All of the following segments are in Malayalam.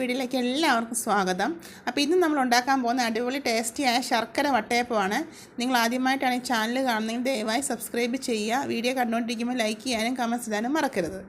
വീഡിയോയിലേക്ക് എല്ലാവർക്കും സ്വാഗതം. അപ്പോൾ ഇന്ന് നമ്മൾ ഉണ്ടാക്കാൻ പോകുന്ന അടിപൊളി ടേസ്റ്റിയായ ശർക്കര വട്ടയപ്പമാണ്. നിങ്ങൾ ആദ്യമായിട്ടാണ് ഈ ചാനൽ കാണുന്നതെങ്കിൽ ദയവായി സബ്സ്ക്രൈബ് ചെയ്യുക. വീഡിയോ കണ്ടുകൊണ്ടിരിക്കുമ്പോൾ ലൈക്ക് ചെയ്യാനും കമൻസ് ഇടാനും മറക്കരുത്.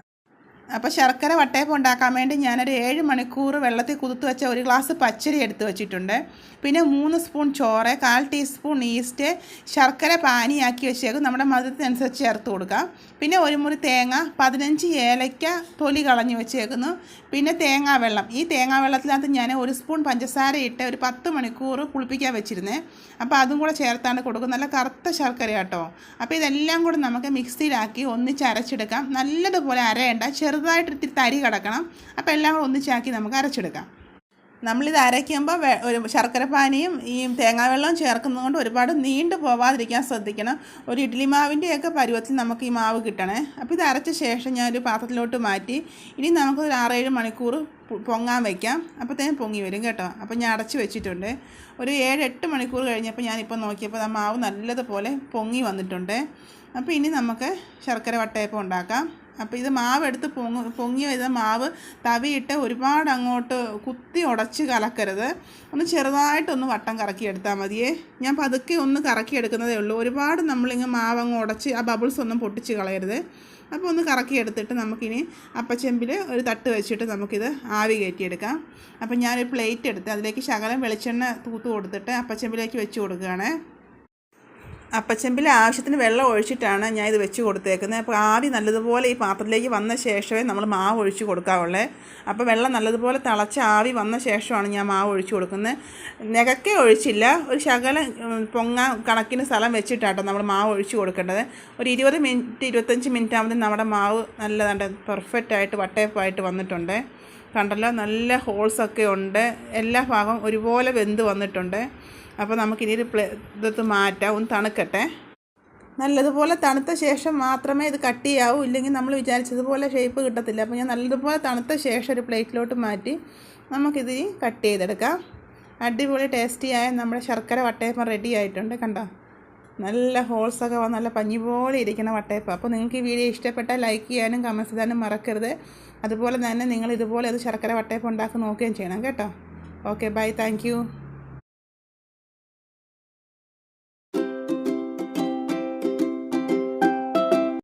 അപ്പോൾ ശർക്കര വട്ടയപ്പം ഉണ്ടാക്കാൻ വേണ്ടി ഞാനൊരു ഏഴ് മണിക്കൂർ വെള്ളത്തിൽ കുതിർത്ത് വെച്ച ഒരു ഗ്ലാസ് പച്ചരി എടുത്ത് വെച്ചിട്ടുണ്ട്. പിന്നെ മൂന്ന് സ്പൂൺ ചോറ് കാൽ ടീസ്പൂൺ ഈസ്റ്റ് ശർക്കര പാനിയാക്കി വെച്ചേക്കും. നമ്മുടെ മധുരത്തിനനുസരിച്ച് ചേർത്ത് കൊടുക്കാം പിന്നെ ഒരു മുറി തേങ്ങ പതിനഞ്ച് ഏലയ്ക്ക തൊലി കളഞ്ഞ് വെച്ചേക്കുന്നു. പിന്നെ തേങ്ങാ വെള്ളം. ഈ തേങ്ങാ വെള്ളത്തിനകത്ത് ഞാൻ ഒരു സ്പൂൺ പഞ്ചസാര ഇട്ട് ഒരു പത്ത് മണിക്കൂർ പുളിപ്പിക്കാൻ വെച്ചിരുന്നേ. അപ്പോൾ അതും കൂടെ ചേർത്താണ് കൊടുക്കുന്നത്. നല്ല കറുത്ത ശർക്കര കേട്ടോ അപ്പോൾ ഇതെല്ലാം കൂടെ നമുക്ക് മിക്സിയിലാക്കി ഒന്നിച്ച് അരച്ചെടുക്കാം. നല്ലതുപോലെ അരയേണ്ട ചെറുതായിട്ട് ഇത്തിരി തരി കിടക്കണം. അപ്പോൾ എല്ലാം കൂടെ ഒന്നിച്ചാക്കി നമുക്ക് അരച്ചെടുക്കാം. നമ്മളിത് അരയ്ക്കുമ്പോൾ ഒരു ശർക്കര പാനിയും ഈ തേങ്ങാവെള്ളവും ചേർക്കുന്നത് കൊണ്ട് ഒരുപാട് നീണ്ടു പോവാതിരിക്കാൻ ശ്രദ്ധിക്കണം. ഒരു ഇഡ്ഡലി മാവിന്റെയൊക്കെ പരുവത്തിൽ നമുക്ക് ഈ മാവ് കിട്ടണേ. അപ്പോൾ ഇത് അരച്ച ശേഷം ഞാനൊരു പാത്രത്തിലോട്ട് മാറ്റി. ഇനി നമുക്ക് നമുക്കൊരു ആറേഴ് മണിക്കൂർ പൊങ്ങാൻ വയ്ക്കാം അപ്പോഴത്തേനും പൊങ്ങി വരും കേട്ടോ. അപ്പോൾ ഞാൻ അടച്ച് വെച്ചിട്ടുണ്ട്. ഒരു ഏഴ് എട്ട് മണിക്കൂർ കഴിഞ്ഞപ്പോൾ ഞാനിപ്പോൾ നോക്കിയപ്പോൾ ആ മാവ് നല്ലതുപോലെ പൊങ്ങി വന്നിട്ടുണ്ട്. അപ്പോൾ ഇനി നമുക്ക് ശർക്കര വട്ടയപ്പം ഉണ്ടാക്കാം. അപ്പോൾ ഇത് മാവ് എടുത്ത് പൊങ്ങ് പൊങ്ങി വരുന്ന മാവ് തവിയിട്ട് ഒരുപാട് അങ്ങോട്ട് കുത്തി ഉടച്ച് കലക്കരുത്. ഒന്ന് ചെറുതായിട്ടൊന്ന് വട്ടം കറക്കി എടുത്താൽ മതിയേ. ഞാൻ പതുക്കെ ഒന്ന് കറക്കി എടുക്കുന്നതേ ഉള്ളൂ. ഒരുപാട് നമ്മളിങ്ങ് മാവ് അങ്ങ് ഉടച്ച് ആ ബബിൾസ് ഒന്നും പൊട്ടിച്ച് കളയരുത്. അപ്പോൾ ഒന്ന് കറക്കി എടുത്തിട്ട് നമുക്കിനി അപ്പച്ചെമ്പിൽ ഒരു തട്ട് വെച്ചിട്ട് നമുക്കിത് ആവി കയറ്റിയെടുക്കാം. അപ്പം ഞാനൊരു പ്ലേറ്റ് എടുത്ത് അതിലേക്ക് ശകലം വെളിച്ചെണ്ണ തൂത്ത് കൊടുത്തിട്ട് അപ്പച്ചെമ്പിലേക്ക് വെച്ച് കൊടുക്കുകയാണ്. അപ്പച്ചെമ്പിൽ ആവശ്യത്തിന് വെള്ളം ഒഴിച്ചിട്ടാണ് ഞാൻ ഇത് വെച്ച് കൊടുത്തേക്കുന്നത്. അപ്പോൾ ആവി നല്ലതുപോലെ ഈ പാത്രത്തിലേക്ക് വന്ന ശേഷമേ നമ്മൾ മാവ് ഒഴിച്ച് കൊടുക്കാവുള്ളേ. അപ്പോൾ വെള്ളം നല്ലതുപോലെ തിളച്ച ആവി വന്ന ശേഷമാണ് ഞാൻ മാവ് ഒഴിച്ച് കൊടുക്കുന്നത്. നികക്കെ ഒഴിച്ചില്ല. ഒരു ശകലം പൊങ്ങ കണക്കിന് സ്ഥലം വെച്ചിട്ടാട്ടോ നമ്മൾ മാവ് ഒഴിച്ച് കൊടുക്കേണ്ടത്. ഒരു ഇരുപത് മിനിറ്റ് ഇരുപത്തഞ്ച് മിനിറ്റ് ആകുമ്പോൾ നമ്മുടെ മാവ് നല്ലതാണ്ട് പെർഫെക്റ്റ് ആയിട്ട് വട്ടയപ്പായിട്ട് വന്നിട്ടുണ്ട്. കണ്ടല്ലോ നല്ല ഹോൾസൊക്കെ ഉണ്ട്. എല്ലാ ഭാഗവും ഒരുപോലെ വെന്ത് വന്നിട്ടുണ്ട്. അപ്പോൾ നമുക്കിനി ഒരു പ്ലേ ഇതൊത്ത് മാറ്റാം. ഒന്ന് തണുക്കട്ടെ. നല്ലതുപോലെ തണുത്ത ശേഷം മാത്രമേ ഇത് കട്ട് ചെയ്യാവൂ. ഇല്ലെങ്കിൽ നമ്മൾ വിചാരിച്ചതുപോലെ ഷേപ്പ് കിട്ടത്തില്ല. അപ്പോൾ ഞാൻ നല്ലതുപോലെ തണുത്ത ശേഷം ഒരു പ്ലേറ്റിലോട്ട് മാറ്റി നമുക്കിത് കട്ട് ചെയ്തെടുക്കാം. അടിപൊളി ടേസ്റ്റിയായ നമ്മുടെ ശർക്കര വട്ടയപ്പം റെഡി ആയിട്ടുണ്ട്. കണ്ടോ? നല്ല ഹോൾസൊക്കെ വന്ന് നല്ല പഞ്ഞി പോലെ ഇരിക്കുന്ന വട്ടയപ്പം. അപ്പോൾ നിങ്ങൾക്ക് ഈ വീഡിയോ ഇഷ്ടപ്പെട്ടാൽ ലൈക്ക് ചെയ്യാനും കമൻസ് ഇടാനും മറക്കരുത്. അതുപോലെ തന്നെ നിങ്ങൾ ഇതുപോലെ അത് ശർക്കര വട്ടയപ്പം ഉണ്ടാക്കി നോക്കുകയും ചെയ്യണം കേട്ടോ. Okay bye thank